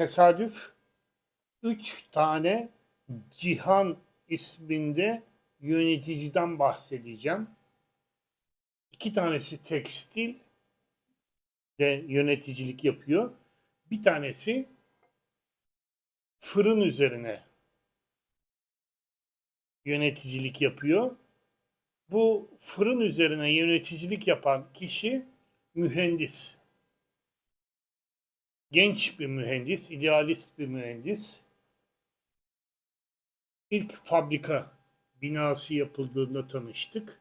tesadüf üç tane Cihan isminde yöneticiden bahsedeceğim. İki tanesi tekstil de yöneticilik yapıyor. Bir tanesi fırın üzerine yöneticilik yapıyor. Bu fırın üzerine yöneticilik yapan kişi mühendis. Genç bir mühendis, idealist bir mühendis. İlk fabrika binası yapıldığında tanıştık.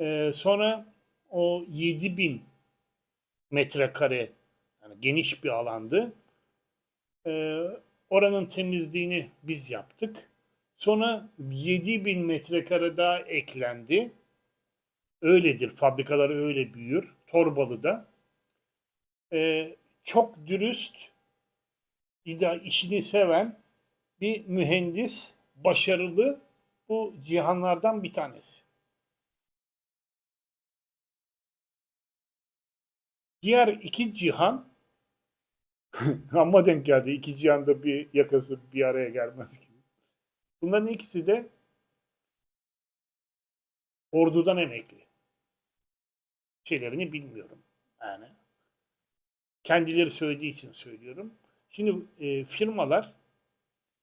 Ee, sonra o 7000 metrekare yani geniş bir alandı. Ee, oranın temizliğini biz yaptık. Sonra 7000 metrekare daha eklendi. Öyledir. Fabrikalar öyle büyür. Torbalı'da. Ee, çok dürüst, işini seven bir mühendis, başarılı bu cihanlardan bir tanesi. Diğer iki cihan ama denk geldi. İki cihanda bir yakası bir araya gelmez gibi. Bunların ikisi de ordudan emekli. Şeylerini bilmiyorum. Yani kendileri söylediği için söylüyorum. Şimdi e, firmalar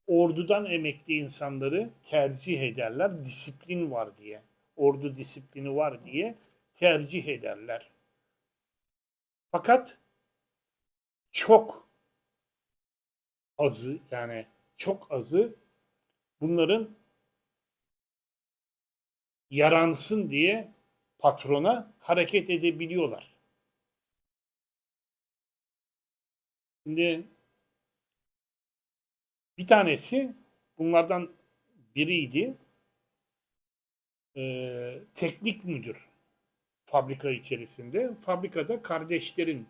ordudan emekli insanları tercih ederler. Disiplin var diye. Ordu disiplini var diye tercih ederler. Fakat çok azı yani çok azı bunların yaransın diye patrona hareket edebiliyorlar. Şimdi bir tanesi bunlardan biriydi. Ee, teknik müdür fabrika içerisinde. Fabrikada kardeşlerin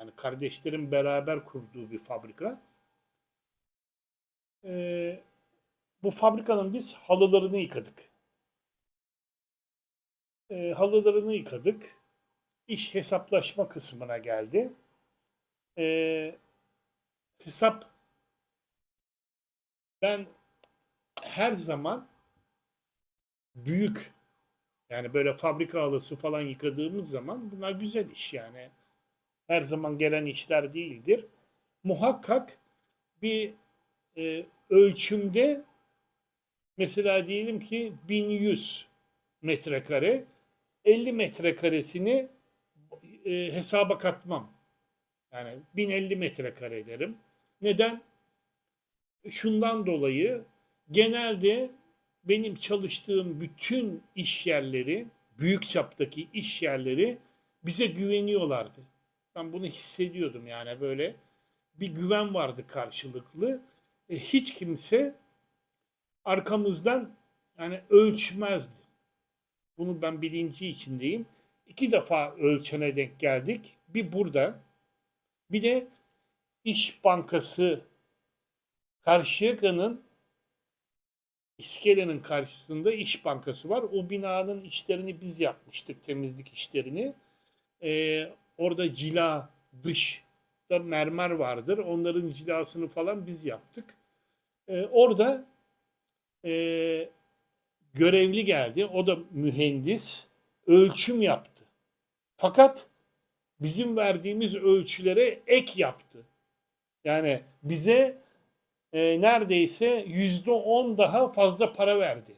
yani kardeşlerin beraber kurduğu bir fabrika. Ee, bu fabrikanın biz halılarını yıkadık. Ee, halılarını yıkadık. İş hesaplaşma kısmına geldi. Ee, hesap ben her zaman büyük yani böyle fabrika halısı falan yıkadığımız zaman bunlar güzel iş yani. Her zaman gelen işler değildir. Muhakkak bir e, ölçümde mesela diyelim ki 1100 metrekare 50 metrekaresini e, hesaba katmam. Yani 1050 metrekare derim. Neden? Şundan dolayı genelde benim çalıştığım bütün iş yerleri, büyük çaptaki iş yerleri bize güveniyorlardı. Ben bunu hissediyordum yani böyle bir güven vardı karşılıklı. E, hiç kimse arkamızdan yani ölçmezdi. Bunu ben bilinci içindeyim. İki defa ölçene denk geldik. Bir burada, bir de İş Bankası Karşıyaka'nın İskelenin karşısında İş Bankası var. O binanın işlerini biz yapmıştık, temizlik işlerini. Ee, orada cila, dış da mermer vardır. Onların cilasını falan biz yaptık. Ee, orada e, görevli geldi. O da mühendis. Ölçüm yaptı. Fakat bizim verdiğimiz ölçülere ek yaptı. Yani bize e, neredeyse yüzde on daha fazla para verdi.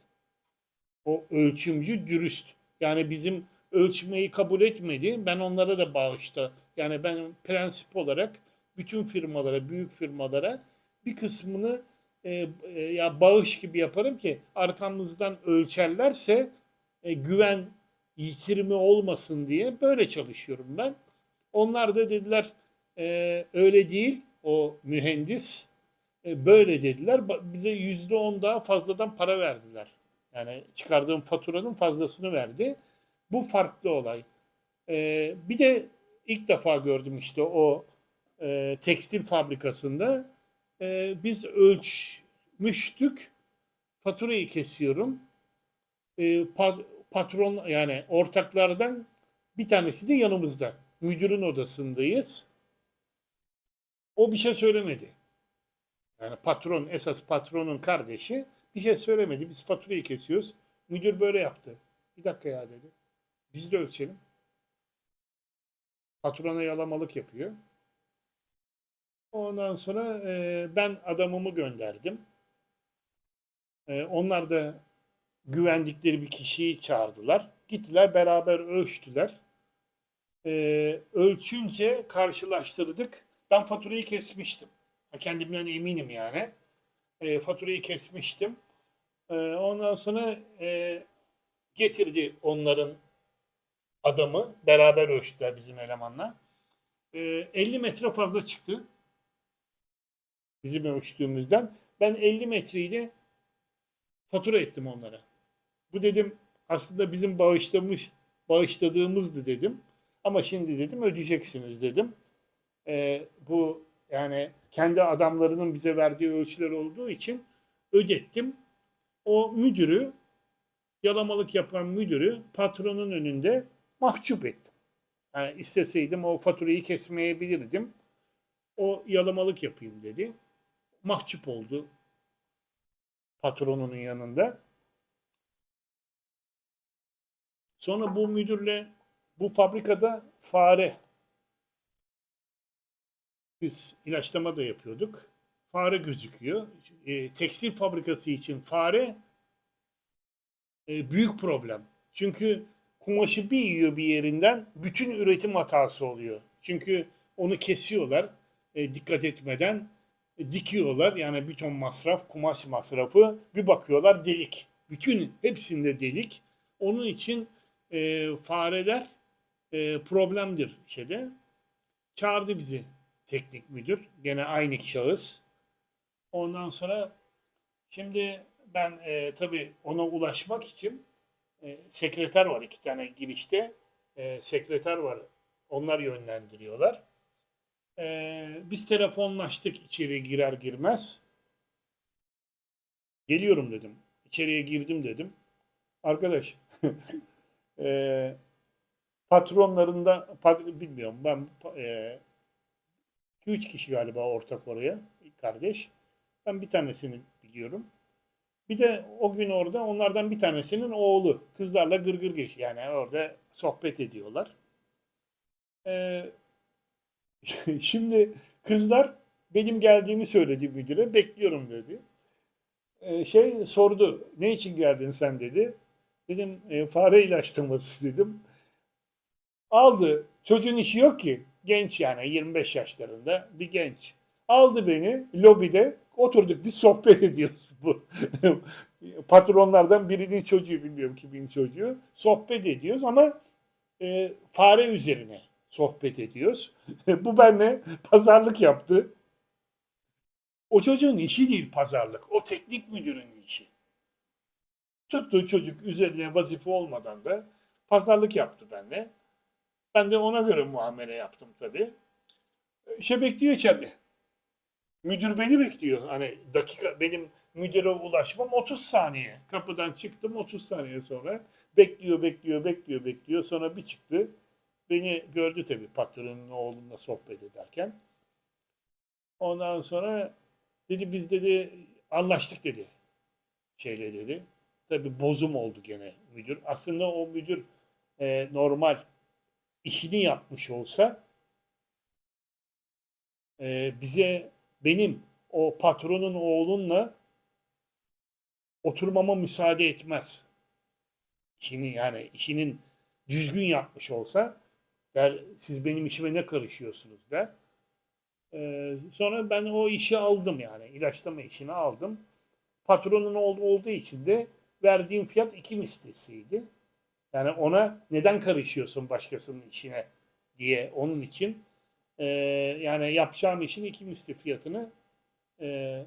O ölçümcü dürüst. Yani bizim ölçmeyi kabul etmedi. Ben onlara da bağışta. Yani ben prensip olarak bütün firmalara, büyük firmalara bir kısmını e, e, ya bağış gibi yaparım ki arkamızdan ölçerlerse e, güven yitirimi olmasın diye böyle çalışıyorum ben. Onlar da dediler e, öyle değil o mühendis e, böyle dediler. Bize yüzde on daha fazladan para verdiler. Yani çıkardığım faturanın fazlasını verdi. Bu farklı olay. E, bir de ilk defa gördüm işte o e, tekstil fabrikasında e, biz ölçmüştük. Faturayı kesiyorum. E, pat, patron yani ortaklardan bir tanesi de yanımızda. Müdürün odasındayız. O bir şey söylemedi. Yani patron, esas patronun kardeşi bir şey söylemedi. Biz faturayı kesiyoruz. Müdür böyle yaptı. Bir dakika ya dedi. Biz de ölçelim. Patrona yalamalık yapıyor. Ondan sonra e, ben adamımı gönderdim. E, onlar da güvendikleri bir kişiyi çağırdılar. Gittiler beraber ölçtüler. E, ölçünce karşılaştırdık. Ben faturayı kesmiştim. Kendimden eminim yani. E, faturayı kesmiştim. E, ondan sonra e, getirdi onların adamı. Beraber ölçtüler bizim elemanla. E, 50 metre fazla çıktı. Bizim ölçtüğümüzden. Ben 50 metreyi de fatura ettim onlara. Bu dedim aslında bizim bağışlamış bağışladığımızdı dedim. Ama şimdi dedim ödeyeceksiniz dedim. E, bu yani kendi adamlarının bize verdiği ölçüler olduğu için ödettim. O müdürü yalamalık yapan müdürü patronun önünde mahcup ettim. Yani isteseydim o faturayı kesmeyebilirdim. O yalamalık yapayım dedi. Mahcup oldu patronunun yanında. Sonra bu müdürle bu fabrikada fare biz ilaçlama da yapıyorduk. Fare gözüküyor. E, tekstil fabrikası için fare e, büyük problem. Çünkü kumaşı bir yiyor bir yerinden bütün üretim hatası oluyor. Çünkü onu kesiyorlar e, dikkat etmeden e, dikiyorlar. Yani bir ton masraf, kumaş masrafı. Bir bakıyorlar delik. Bütün hepsinde delik. Onun için e, fareler e, problemdir şeyde. Çağırdı bizi teknik müdür. Gene aynı şahıs. Ondan sonra şimdi ben e, tabii ona ulaşmak için e, sekreter var iki tane girişte. E, sekreter var. Onlar yönlendiriyorlar. E, biz telefonlaştık içeri girer girmez. Geliyorum dedim. İçeriye girdim dedim. Arkadaş e, patronlarında pat, bilmiyorum ben e, 2-3 kişi galiba ortak oraya kardeş. Ben bir tanesini biliyorum. Bir de o gün orada onlardan bir tanesinin oğlu kızlarla gırgır geç yani orada sohbet ediyorlar. Ee, şimdi kızlar benim geldiğimi söyledi müdüre bekliyorum dedi. Ee, şey sordu ne için geldin sen dedi. Dedim e, fare ilaçlaması dedim. Aldı. Çocuğun işi yok ki. Genç yani 25 yaşlarında bir genç. Aldı beni lobide oturduk biz sohbet ediyoruz bu. Patronlardan birinin çocuğu bilmiyorum kimin çocuğu. Sohbet ediyoruz ama e, fare üzerine sohbet ediyoruz. bu benimle pazarlık yaptı. O çocuğun işi değil pazarlık. O teknik müdürün işi. Tuttu çocuk üzerine vazife olmadan da pazarlık yaptı benimle. Ben de ona göre muamele yaptım tabii. İşte bekliyor içeride. Müdür beni bekliyor. Hani dakika benim müdüre ulaşmam 30 saniye. Kapıdan çıktım 30 saniye sonra. Bekliyor, bekliyor, bekliyor, bekliyor. Sonra bir çıktı. Beni gördü tabii patronun oğlumla sohbet ederken. Ondan sonra dedi biz dedi anlaştık dedi. Şeyle dedi. Tabii bozum oldu gene müdür. Aslında o müdür e, normal işini yapmış olsa e, bize benim o patronun oğlunla oturmama müsaade etmez. İşini yani işinin düzgün yapmış olsa der siz benim işime ne karışıyorsunuz der. Ee, sonra ben o işi aldım yani ilaçlama işini aldım. Patronun oğlu olduğu için de verdiğim fiyat iki mislesiydi. Yani ona neden karışıyorsun başkasının işine diye onun için e, yani yapacağım işin iki misli fiyatını e,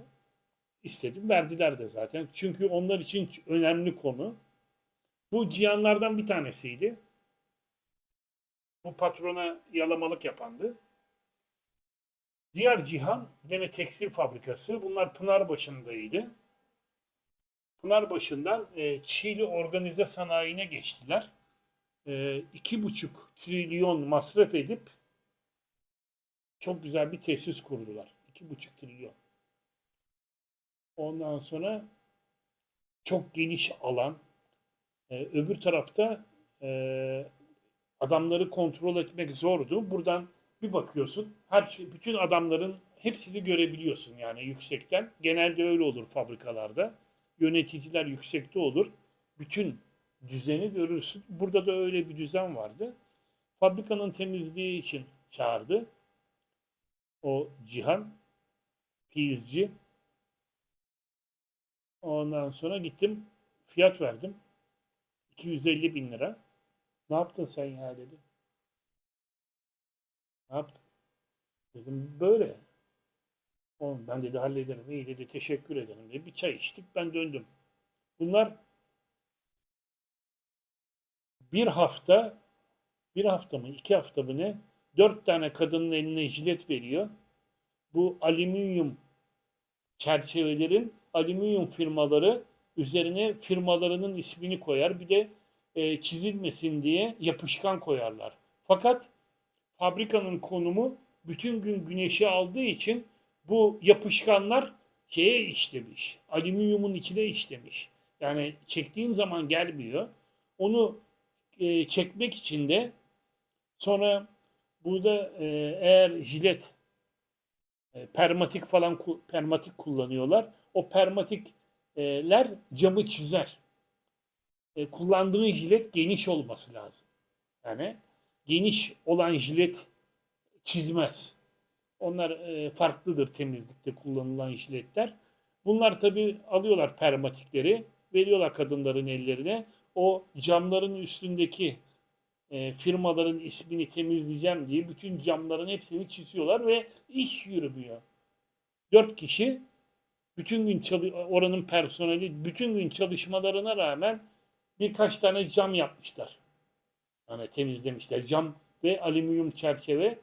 istedim. Verdiler de zaten. Çünkü onlar için önemli konu. Bu cihanlardan bir tanesiydi. Bu patrona yalamalık yapandı. Diğer cihan gene tekstil fabrikası. Bunlar Pınarbaşı'ndaydı. Pınarbaşı'ndan e, Çiğli organize sanayine geçtiler. E, iki buçuk trilyon masraf edip çok güzel bir tesis kurdular. 2,5 trilyon. Ondan sonra çok geniş alan. Ee, öbür tarafta e, adamları kontrol etmek zordu. Buradan bir bakıyorsun. Her şey, bütün adamların hepsini görebiliyorsun yani yüksekten. Genelde öyle olur fabrikalarda. Yöneticiler yüksekte olur. Bütün düzeni görürsün. Burada da öyle bir düzen vardı. Fabrikanın temizliği için çağırdı. O Cihan, pizci. Ondan sonra gittim, fiyat verdim. 250 bin lira. Ne yaptın sen ya dedi. Ne yaptın? Dedim böyle. Oğlum ben dedi hallederim. İyi dedi teşekkür ederim dedi. Bir çay içtik ben döndüm. Bunlar bir hafta bir hafta mı iki hafta mı ne dört tane kadının eline jilet veriyor. Bu alüminyum çerçevelerin alüminyum firmaları üzerine firmalarının ismini koyar. Bir de e, çizilmesin diye yapışkan koyarlar. Fakat fabrikanın konumu bütün gün güneşi aldığı için bu yapışkanlar şeye işlemiş. Alüminyumun içine işlemiş. Yani çektiğin zaman gelmiyor. Onu e, çekmek için de sonra burada e, eğer jilet e, permatik falan permatik kullanıyorlar. O permatikler camı çizer. E, kullandığın jilet geniş olması lazım. Yani geniş olan jilet çizmez. Onlar e, farklıdır temizlikte kullanılan jiletler. Bunlar tabi alıyorlar permatikleri, veriyorlar kadınların ellerine. O camların üstündeki e, firmaların ismini temizleyeceğim diye bütün camların hepsini çiziyorlar ve iş yürümüyor. Dört kişi bütün gün oranın personeli bütün gün çalışmalarına rağmen birkaç tane cam yapmışlar. Yani temizlemişler. Cam ve alüminyum çerçeve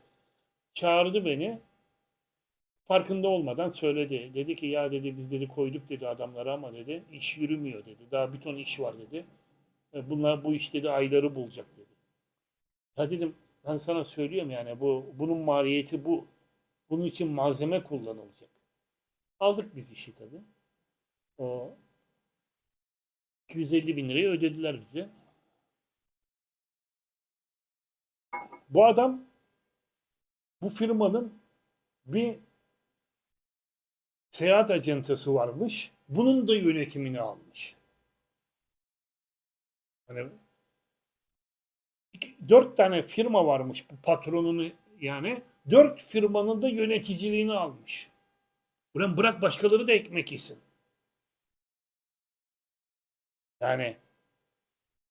çağırdı beni. Farkında olmadan söyledi. Dedi ki ya dedi biz dedi koyduk dedi adamlara ama dedi iş yürümüyor dedi. Daha bir ton iş var dedi. E, Bunlar bu iş dedi ayları bulacak dedi. Ya dedim ben sana söylüyorum yani bu bunun maliyeti bu. Bunun için malzeme kullanılacak. Aldık biz işi tabii. O 250 bin lirayı ödediler bize. Bu adam bu firmanın bir seyahat acentası varmış. Bunun da yönetimini almış. Hani dört tane firma varmış bu patronunu yani. Dört firmanın da yöneticiliğini almış. Ulan bırak başkaları da ekmek yesin. Yani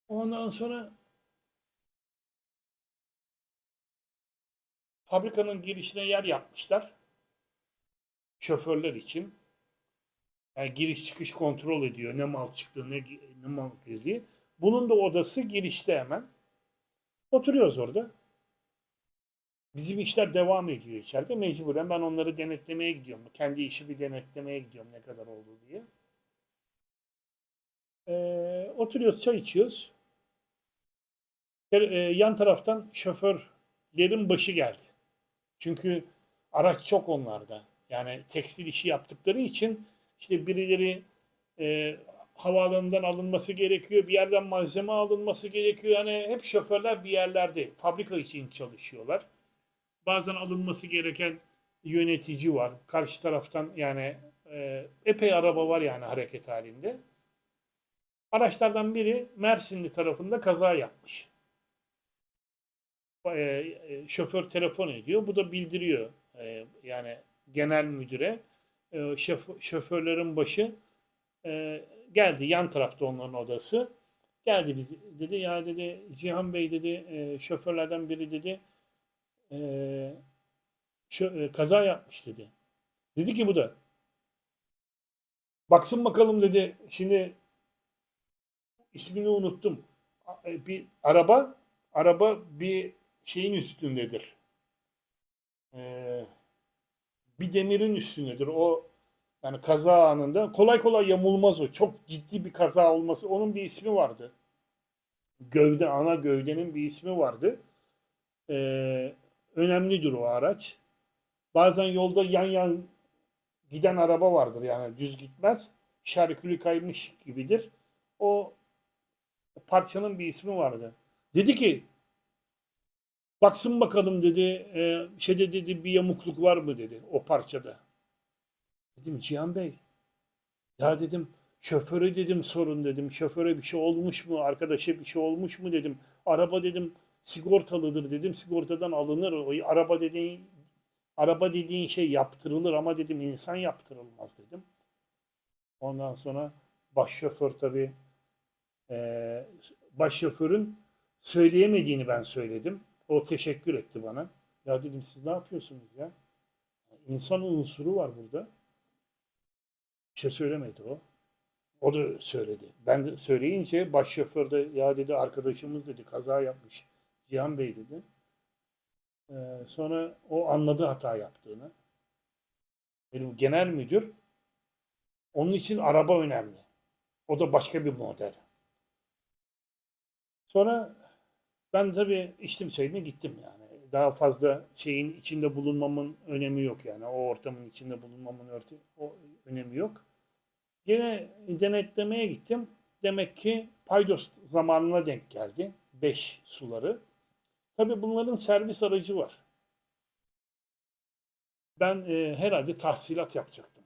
ondan sonra fabrikanın girişine yer yapmışlar. Şoförler için. Yani giriş çıkış kontrol ediyor. Ne mal çıktı, ne, ne mal girdi. Bunun da odası girişte hemen. Oturuyoruz orada. Bizim işler devam ediyor içeride. Mecburen ben onları denetlemeye gidiyorum. Kendi işi bir denetlemeye gidiyorum ne kadar oldu diye. Ee, oturuyoruz, çay içiyoruz. Ter- e, yan taraftan şoförlerin başı geldi. Çünkü araç çok onlarda. Yani tekstil işi yaptıkları için işte birileri e, havaalanından alınması gerekiyor, bir yerden malzeme alınması gerekiyor. Yani hep şoförler bir yerlerde, fabrika için çalışıyorlar. Bazen alınması gereken yönetici var. Karşı taraftan yani e, epey araba var yani hareket halinde. Araçlardan biri Mersinli tarafında kaza yapmış. E, e, şoför telefon ediyor. Bu da bildiriyor. E, yani genel müdüre. E, şofö- şoförlerin başı e, geldi. Yan tarafta onların odası. Geldi bizi. Dedi ya dedi Cihan Bey dedi e, şoförlerden biri dedi e, şö- e, kaza yapmış dedi. Dedi ki bu da baksın bakalım dedi. Şimdi ismini unuttum. E, Bir araba araba bir şeyin üstündedir. Ee, bir demirin üstündedir. O yani kaza anında kolay kolay yamulmaz o. Çok ciddi bir kaza olması. Onun bir ismi vardı. Gövde, ana gövdenin bir ismi vardı. Ee, önemlidir o araç. Bazen yolda yan yan giden araba vardır yani düz gitmez. Şarkülü kaymış gibidir. O, o parçanın bir ismi vardı. Dedi ki baksın bakalım dedi e, şeyde dedi bir yamukluk var mı dedi o parçada. Dedim Cihan Bey ya dedim şoförü dedim sorun dedim. Şoföre bir şey olmuş mu? Arkadaşa bir şey olmuş mu dedim. Araba dedim sigortalıdır dedim. Sigortadan alınır. O araba dediğin araba dediğin şey yaptırılır ama dedim insan yaptırılmaz dedim. Ondan sonra baş şoför tabii eee baş şoförün söyleyemediğini ben söyledim. O teşekkür etti bana. Ya dedim siz ne yapıyorsunuz ya? İnsan unsuru var burada. Bir şey söylemedi o. O da söyledi. Ben de söyleyince baş şoför de ya dedi arkadaşımız dedi kaza yapmış. Cihan Bey dedi. Ee, sonra o anladı hata yaptığını. Benim genel müdür onun için araba önemli. O da başka bir model. Sonra ben tabii içtim çayımı gittim yani. Daha fazla şeyin içinde bulunmamın önemi yok yani. O ortamın içinde bulunmamın örtü, o önemi yok. Gene denetlemeye gittim. Demek ki paydos zamanına denk geldi. 5 suları. Tabii bunların servis aracı var. Ben e, herhalde tahsilat yapacaktım.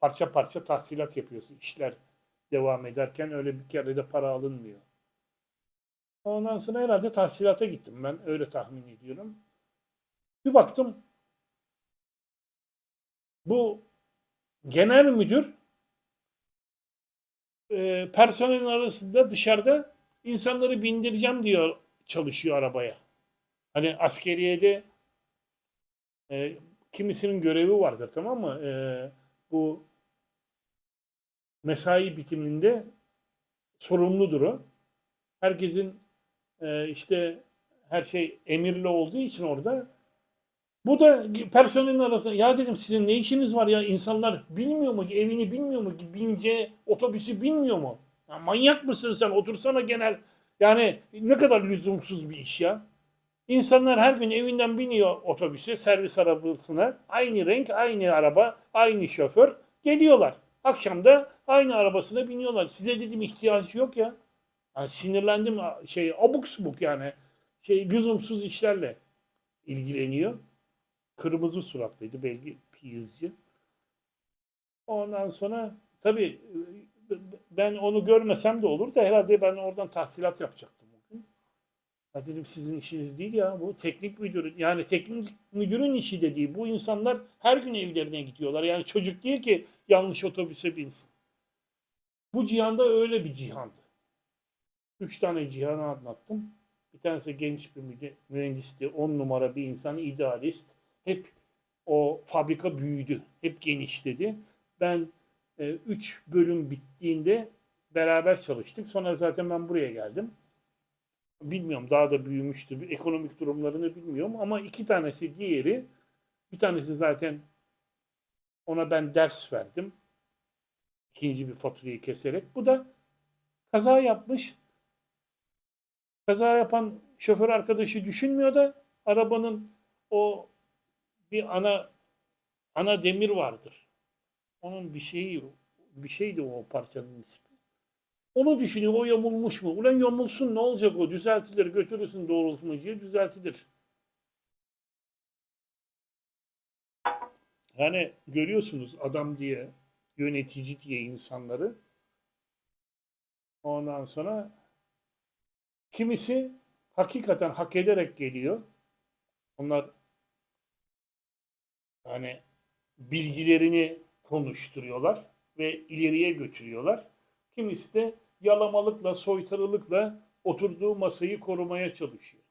Parça parça tahsilat yapıyorsun. İşler devam ederken öyle bir kere de para alınmıyor. Ondan sonra herhalde tahsilata gittim ben. Öyle tahmin ediyorum. Bir baktım bu genel müdür e, personelin arasında dışarıda insanları bindireceğim diyor çalışıyor arabaya. Hani askeriyede e, kimisinin görevi vardır tamam mı? E, bu mesai bitiminde sorumludur o. Herkesin e, işte her şey emirli olduğu için orada bu da personelin arasında ya dedim sizin ne işiniz var ya insanlar bilmiyor mu evini bilmiyor mu bince otobüsü bilmiyor mu? Ya manyak mısın sen otursana genel yani ne kadar lüzumsuz bir iş ya. İnsanlar her gün evinden biniyor otobüse, servis arabasına. Aynı renk, aynı araba, aynı şoför. Geliyorlar. Akşam da aynı arabasına biniyorlar. Size dedim ihtiyaç yok ya. Yani sinirlendim şey abuk subuk yani. Şey lüzumsuz işlerle ilgileniyor. Kırmızı suratlıydı belki piyizci. Ondan sonra tabii ben onu görmesem de olur da herhalde ben oradan tahsilat yapacaktım bugün. Ya dedim sizin işiniz değil ya bu teknik müdürün yani teknik müdürün işi de değil. Bu insanlar her gün evlerine gidiyorlar. Yani çocuk değil ki yanlış otobüse binsin. Bu cihanda öyle bir cihandı. Üç tane cihanı anlattım. Bir tanesi genç bir mühendisti. On numara bir insan, idealist. Hep o fabrika büyüdü. Hep genişledi. Ben e, üç bölüm bittiğinde beraber çalıştık. Sonra zaten ben buraya geldim. Bilmiyorum daha da büyümüştü. Ekonomik durumlarını bilmiyorum ama iki tanesi diğeri. Bir tanesi zaten ona ben ders verdim. İkinci bir faturayı keserek. Bu da kaza yapmış. Kaza yapan şoför arkadaşı düşünmüyor da arabanın o bir ana ana demir vardır. Onun bir şeyi bir şeydi o parçanın ismi. Onu düşünüyor. O yamulmuş mu? Ulan yamulsun ne olacak o? Düzeltilir. Götürürsün doğrultmacıya düzeltilir. Yani görüyorsunuz adam diye, yönetici diye insanları. Ondan sonra kimisi hakikaten hak ederek geliyor. Onlar yani bilgilerini konuşturuyorlar ve ileriye götürüyorlar. Kimisi de yalamalıkla, soytarılıkla oturduğu masayı korumaya çalışıyor.